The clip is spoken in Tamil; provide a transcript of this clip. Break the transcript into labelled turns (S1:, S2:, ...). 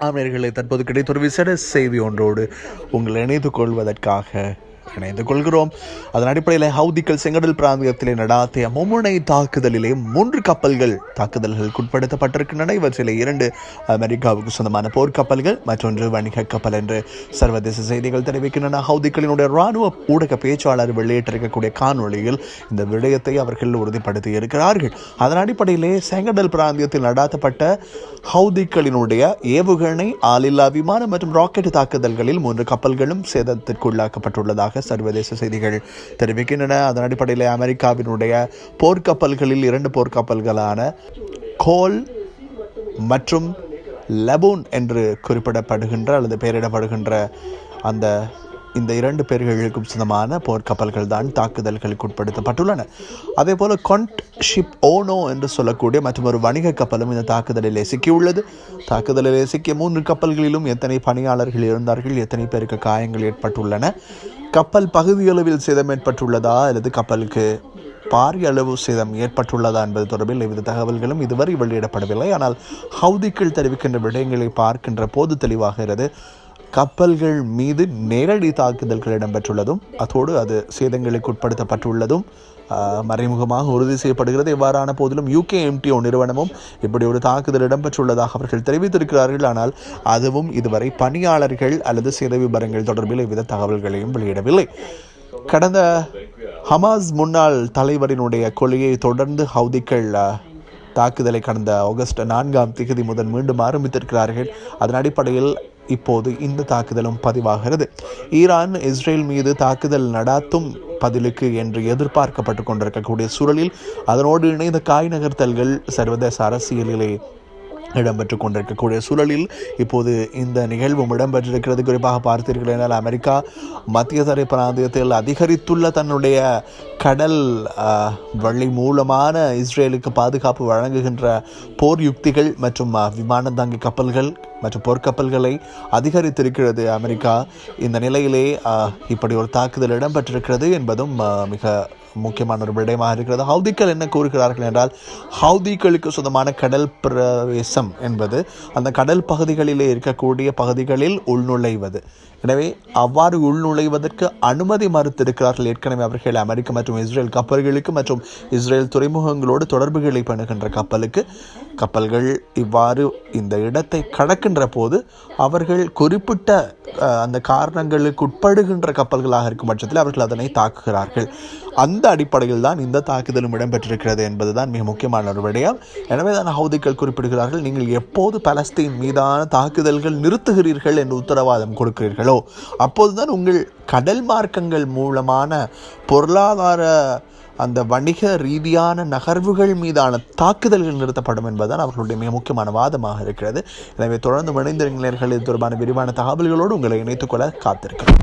S1: ஆமையர்களை தற்போது கிடைத்த ஒரு விசேட செய்தி ஒன்றோடு உங்களை இணைத்துக் கொள்வதற்காக இணைந்து கொள்கிறோம் அதன் அடிப்படையில் ஹவுதிகள் செங்கடல் பிராந்தியத்திலே நடாத்திய மும்முனை தாக்குதலிலே மூன்று கப்பல்கள் தாக்குதல்களுக்கு உட்படுத்தப்பட்டிருக்கின்றன இவற்றிலே இரண்டு அமெரிக்காவுக்கு சொந்தமான போர்க்கப்பல்கள் மற்றொன்று வணிக கப்பல் என்று சர்வதேச செய்திகள் தெரிவிக்கின்றன. ஹவுதிகளினுடைய ராணுவ ஊடக பேச்சாளர் வெளியிட்டிருக்கக்கூடிய காணொளியில் இந்த விடயத்தை அவர்கள் உறுதிப்படுத்தி இருக்கிறார்கள் அதன் அடிப்படையிலே செங்கடல் பிராந்தியத்தில் நடாத்தப்பட்ட ஹவுதிக்களினுடைய ஏவுகணை ஆளில்லா விமானம் மற்றும் ராக்கெட் தாக்குதல்களில் மூன்று கப்பல்களும் சர்வதேச செய்திகள் தெரிவிக்கின்றன. அதன் அடிப்படையில் அமெரிக்காவினுடைய போர்க்கப்பல்களில் இரண்டு போர்க்கப்பல்களான கோல் மற்றும் லெபூன் என்று குறிப்பிடப்படுகின்ற அல்லது பெயரிடப்படுகின்ற அந்த இந்த இரண்டு பேர்களுக்கும் சொந்தமான போர்க்கப்பல்கள் தான் தாக்குதல்களுக்கு உட்படுத்தப்பட்டுள்ளன. அதே போல கொண்ட் ஷிப் ஓனோ என்று சொல்லக்கூடிய மற்றும் ஒரு வணிக கப்பலும் இந்த தாக்குதலிலே சிக்கியுள்ளது. தாக்குதலிலே சிக்கிய மூன்று கப்பல்களிலும் எத்தனை பணியாளர்கள் இருந்தார்கள் எத்தனை பேருக்கு காயங்கள் ஏற்பட்டுள்ளன கப்பல் பகுதியளவில் சேதம் ஏற்பட்டுள்ளதா அல்லது கப்பலுக்கு பாரிய அளவு சேதம் ஏற்பட்டுள்ளதா என்பது தொடர்பில் எவ்வித தகவல்களும் இதுவரை வெளியிடப்படவில்லை. ஆனால் ஹவுதிக்கள் தெரிவிக்கின்ற விடயங்களை பார்க்கின்ற போது தெளிவாகிறது. கப்பல்கள் மீது நேரடி தாக்குதல்கள் இடம்பெற்றுள்ளதும் அதோடு அது சேதங்களுக்கு உட்படுத்தப்பட்டுள்ளதும் மறைமுகமாக உறுதி செய்யப்படுகிறது. இவ்வாறான போதிலும் யூகே எம்டிஓ நிறுவனமும் இப்படி ஒரு தாக்குதல் இடம்பெற்றுள்ளதாக அவர்கள் தெரிவித்திருக்கிறார்கள். ஆனால் அதுவும் இதுவரை பணியாளர்கள் அல்லது சேத விபரங்கள் தொடர்பில் எவ்வித தகவல்களையும் வெளியிடவில்லை. கடந்த ஹமாஸ் முன்னாள் தலைவரினுடைய கொலையை தொடர்ந்து ஹவுதிகள் தாக்குதலை கடந்த ஆகஸ்ட் நான்காம் தேதி முதல் மீண்டும் ஆரம்பித்திருக்கிறார்கள். அதன் அடிப்படையில் இப்போது இந்த தாக்குதலும் பதிவாகிறது. ஈரான் இஸ்ரேல் மீது தாக்குதல் நடாத்தும் பதிலுக்கு என்று எதிர்பார்க்கப்பட்டு கொண்டிருக்கக்கூடிய சூழலில் அதனோடு இணைந்த காய் நகர்த்தல்கள் சர்வதேச அரசியலிலே இடம்பெற்று கொண்டிருக்கக்கூடிய சூழலில் இப்போது இந்த நிகழ்வும் இடம்பெற்றிருக்கிறது. குறிப்பாக பார்த்தீர்கள் என்றால் அமெரிக்கா மத்திய தரை பிராந்தியத்தில் அதிகரித்துள்ள தன்னுடைய கடல் வழி மூலமான இஸ்ரேலுக்கு பாதுகாப்பு வழங்குகின்ற போர் யுக்திகள் மற்றும் ஆஹ், விமானந்தாங்கி கப்பல்கள் மற்றும் போர்க்கப்பல்களை அதிகரித்திருக்கிறது அமெரிக்கா. இந்த நிலையிலே இப்படி ஒரு தாக்குதல் இடம்பெற்றிருக்கிறது என்பதும் மிக முக்கியமான ஒரு விடயமாக இருக்கிறது. ஹவுதிக்கள் என்ன கூறுகிறார்கள் என்றால் ஹவுதிகளுக்கு சொந்தமான கடல் பிரவேசம் என்பது அந்த கடல் பகுதிகளிலே இருக்கக்கூடிய பகுதிகளில் உள்நுழைவது. எனவே அவ்வாறு உள்நுழைவதற்கு அனுமதி மறுத்திருக்கிறார்கள் ஏற்கனவே அவர்கள் அமெரிக்க மற்றும் இஸ்ரேல் கப்பல்களுக்கு மற்றும் இஸ்ரேல் துறைமுகங்களோடு தொடர்புகளை பண்ணுகின்ற கப்பலுக்கு. கப்பல்கள் இவ்வாறு இந்த இடத்தை கடக்கின்ற போது அவர்கள் குறிப்பிட்ட அந்த காரணங்களுக்கு உட்படுகின்ற கப்பல்களாக இருக்கும் பட்சத்தில் அவர்கள் அதனை தாக்குகிறார்கள். அந்த அடிப்படையில் தான் இந்த தாக்குதலும் இடம்பெற்றிருக்கிறது என்பதுதான் மிக முக்கியமான ஒரு விடயம். எனவே தான் ஹவுதிகள் குறிப்பிடுகிறார்கள் நீங்கள் எப்போது பலஸ்தீன் மீதான தாக்குதல்கள் நிறுத்துகிறீர்கள் என்று உத்தரவாதம் கொடுக்கிறீர்களோ அப்போதுதான் உங்கள் கடல் மார்க்கங்கள் மூலமான பொருளாதார அந்த வணிக ரீதியான நகர்வுகள் மீதான தாக்குதல்கள் நிறுத்தப்படும் என்பதுதான் அவர்களுடைய மிக முக்கியமான வாதமாக இருக்கிறது. எனவே தொடர்ந்து இணைந்திருங்களர்கள் இது தொடர்பான விரிவான தகவல்களோடு உங்களை இணைத்துக்கொள்ள காத்திருக்கிறோம்.